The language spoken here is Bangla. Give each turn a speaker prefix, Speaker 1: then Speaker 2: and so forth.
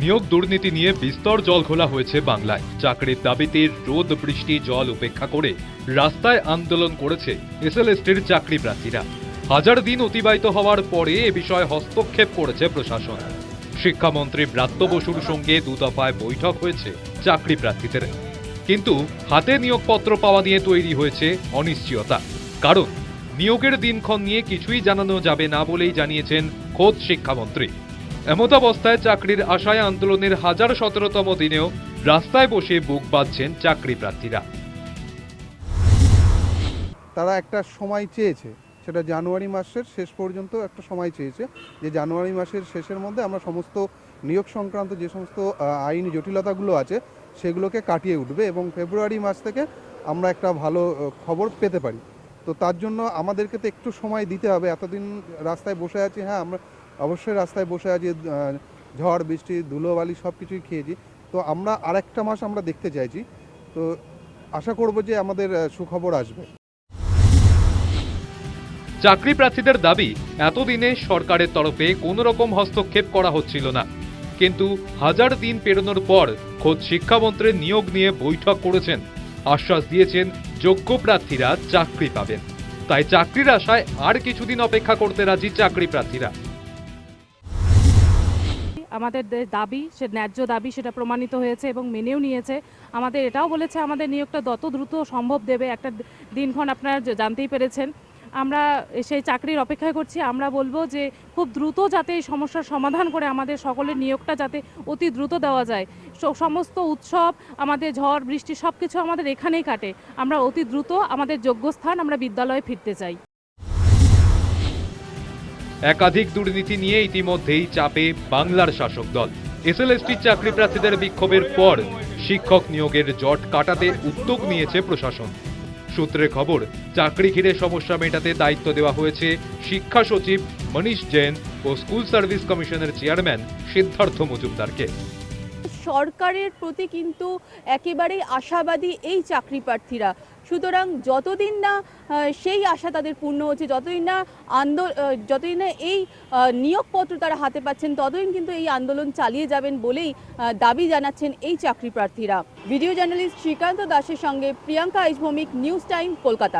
Speaker 1: নিয়োগ দুর্নীতি নিয়ে বিস্তর জল খোলা হয়েছে বাংলায়। চাকরির দাবিতে রোদ বৃষ্টি জল উপেক্ষা করে রাস্তায় আন্দোলন করেছে এসএলএসটির চাকরি প্রার্থীরা হাজার দিন অতিবাহিত হওয়ার পরে এ বিষয়ে হস্তক্ষেপ করেছে প্রশাসন। শিক্ষামন্ত্রী ব্রাত্য বসুর সঙ্গে দু দফায় বৈঠক হয়েছে চাকরি প্রার্থীদের কিন্তু হাতে নিয়োগপত্র পাওয়া নিয়ে তৈরি হয়েছে অনিশ্চয়তা। কারণ নিয়োগের দিনক্ষণ নিয়ে কিছুই জানানো যাবে না বলেই জানিয়েছেন খোদ শিক্ষামন্ত্রী। এমতাবস্থায় চাকরির আশায় আন্দোলনের হাজার সতেরোতম দিনেও রাস্তায় বসে বুক বাঁধছেন চাকরি প্রার্থীরা
Speaker 2: তারা একটা সময় চেয়েছে, সেটা জানুয়ারি মাসের শেষ পর্যন্ত একটা সময় চেয়েছে, যে জানুয়ারি মাসের শেষের মধ্যে আমরা সমস্ত নিয়োগ সংক্রান্ত যে সমস্ত আইনি জটিলতাগুলো আছে, সেগুলোকে কাটিয়ে উঠবে এবং ফেব্রুয়ারি মাস থেকে আমরা একটা ভালো খবর পেতে পারি। তো তার জন্য আমাদেরকে তো একটু সময় দিতে হবে। এতদিন রাস্তায় বসে আছি হ্যাঁ আমরা অবশ্যই রাস্তায় বসে আছি ঝড়, বৃষ্টি, ধুলোবালি সব কিছুই খেয়েছি। তো আমরা আরেকটা মাস আমরা দেখতে চাইছি। তো আশা করব যে আমাদের সুখবর আসবে।
Speaker 1: চাকরি প্রার্থীদের দাবি, এতদিনে সরকারের তরফে কোনো রকম হস্তক্ষেপ করা হচ্ছিল না। কিন্তু হাজার দিন পেরোনোর পর খোদ শিক্ষামন্ত্রীর নিয়োগ নিয়ে বৈঠক করেছেন। আশ্বাস দিয়েছেন, যোগ্য প্রার্থীরা চাকরি পাবেন। তাই চাকরির আশায় আর কিছুদিন অপেক্ষা করতে রাজি চাকরি প্রার্থীরা।
Speaker 3: আমাদের দাবি, সে ন্যায্য দাবি সেটা প্রমাণিত হয়েছে এবং মেনেও নিয়েছে। আমাদের এটাও বলেছে আমাদের নিয়োগটা যত দ্রুত সম্ভব দেবে। একটা দিনক্ষণ আপনারা জানতেই পেরেছেন। আমরা সেই চাকরির অপেক্ষায় করছি। আমরা বলব যে খুব দ্রুত যাতে এই সমস্যার সমাধান করে আমাদের সকলের নিয়োগটা যাতে অতি দ্রুত দেওয়া যায়। সমস্ত উৎসব, আমাদের ঝড়, বৃষ্টি সব কিছু আমাদের এখানেই কাটে। আমরা অতি দ্রুত আমাদের যোগ্য স্থান আমরা বিদ্যালয়ে ফিরতে চাই।
Speaker 1: একাধিক দুর্নীতি নিয়ে ইতিমধ্যেই চাপে বাংলার শাসক দল। এসএলএসটি চাকরি প্রার্থীদের বিক্ষোভের পর শিক্ষক নিয়োগের জট কাটাতে উদ্যোগ নিয়েছে প্রশাসন। সূত্রে খবর, চাকরি ঘিরে সমস্যা মেটাতে দায়িত্ব দেওয়া হয়েছে শিক্ষা সচিব মনীষ জৈন ও স্কুল সার্ভিস কমিশনের চেয়ারম্যান সিদ্ধার্থ মজুমদারকে।
Speaker 4: সরকারের প্রতি কিন্তু একেবারেই আশাবাদী এই চাকরি প্রার্থীরা। সুতরাং যতদিন না সেই আশা তাদের পূর্ণ হচ্ছে, যতদিন না আন্দোল যতদিন না এই নিয়োগপত্র তারা হাতে পাচ্ছেন, ততদিন কিন্তু এই আন্দোলন চালিয়ে যাবেন বলেই দাবি জানাচ্ছেন এই চাকরি প্রার্থীরা। ভিডিও জার্নালিস্ট শ্রীকান্ত দাসের সঙ্গে প্রিয়াঙ্কা আইজভৌমিক নিউজ টাইম, কলকাতা।